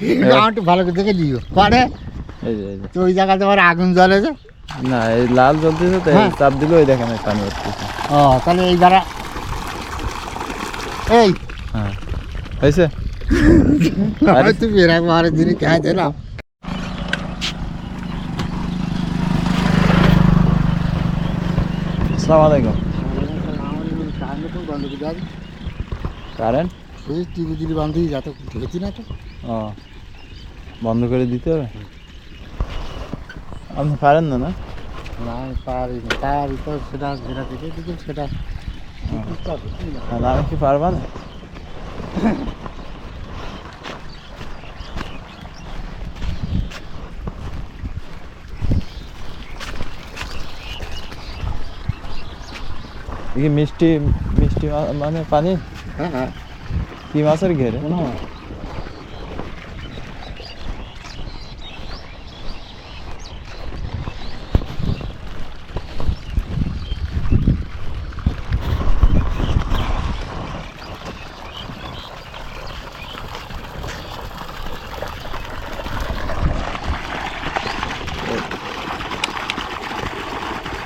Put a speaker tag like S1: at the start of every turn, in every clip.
S1: একটু ভালো করে দেখে
S2: এই যে
S1: তো ওই জায়গাতে আবার আগুন জ্বলে যে
S2: না এই লাল জ্বলতেছে তো
S1: হ্যাঁ।
S2: চাপ দিলে ওই দেখেন পানি উঠতেছে
S1: ও তাহলে এই দ্বারা এই!
S2: হ্যাঁ। হয়েছে?
S1: আমি তুমি এরকম আরেক দিনই খেয়ে দিলাম
S2: আসসালামু আলাইকুম। কারেন্ট?
S1: টিভি টিভি বান্ধবী যত দেখেছি না তো।
S2: ও। বন্ধ করে দিতে হবে আপনি পারেন না না
S1: না আমি পারি না পারি তো সেটা যেটা দেখে দিচ্ছি সেটা
S2: আর আমি কি পারবা না কি মিষ্টি মিষ্টি মা- মানে পানি
S1: হ্যাঁ হ্যাঁ
S2: কি মাছের ঘেরে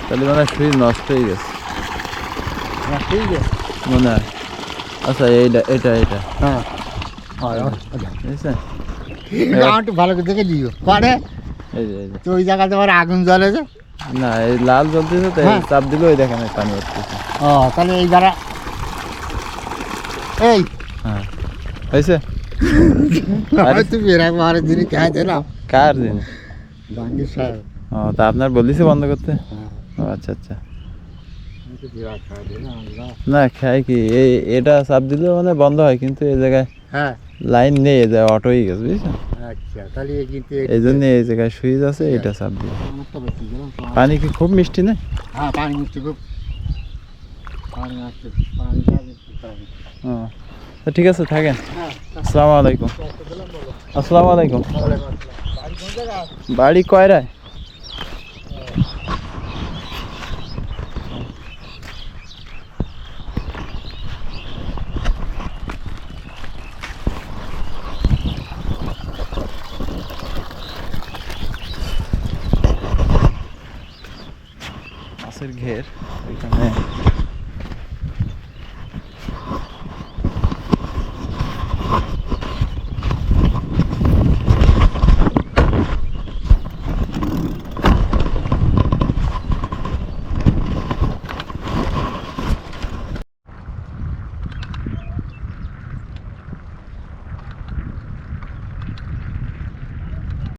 S2: তাহলে মানে ফ্রিজ নষ্ট হয়ে গেছে
S1: হ্যাঁ ঠিক আছে
S2: মনে হয় আচ্ছা এইটা এটা এটা
S1: হ্যাঁ হয় একটু ভালো করে দেখে দিও
S2: যে
S1: তো ওই জায়গাতে আবার আগুন জ্বলে যে
S2: না এই লাল জ্বলতেছে তো
S1: হ্যাঁ।
S2: চাপ দিলে ওই দেখেন পানি উঠতেছে
S1: ও তাহলে এই দ্বারা এই
S2: হ্যাঁ হয়েছে
S1: আমি তুমি এরকম আরেক দিনই খেয়ে দিলাম
S2: কার জিনিস
S1: জাহাঙ্গীর সাহেব
S2: ও তা আপনার বলিছে বন্ধ করতে
S1: হ্যাঁ
S2: আচ্ছা আচ্ছা। না খাই কি? এই এটা চাপ দিলেও মানে বন্ধ হয় কিন্তু এই জায়গায়
S1: হ্যাঁ।
S2: লাইন নেই এই জায়গায় অটো হয়ে গেছে বুঝছেন
S1: আচ্ছা তাহলে এই কিন্তু
S2: এই জন্য এই জায়গায় সুইচ আছে এটা চাপ দিলে। পানি কি খুব মিষ্টি না?
S1: হ্যাঁ পানি মিষ্টি খুব। পানি
S2: তো ঠিক আছে থাকেন।
S1: হ্যাঁ
S2: আসসালামু আলাইকুম। আসসালামু আলাইকুম।
S1: বাড়ি
S2: বাড়ি কয়রায়? গাছের ঘের এখানে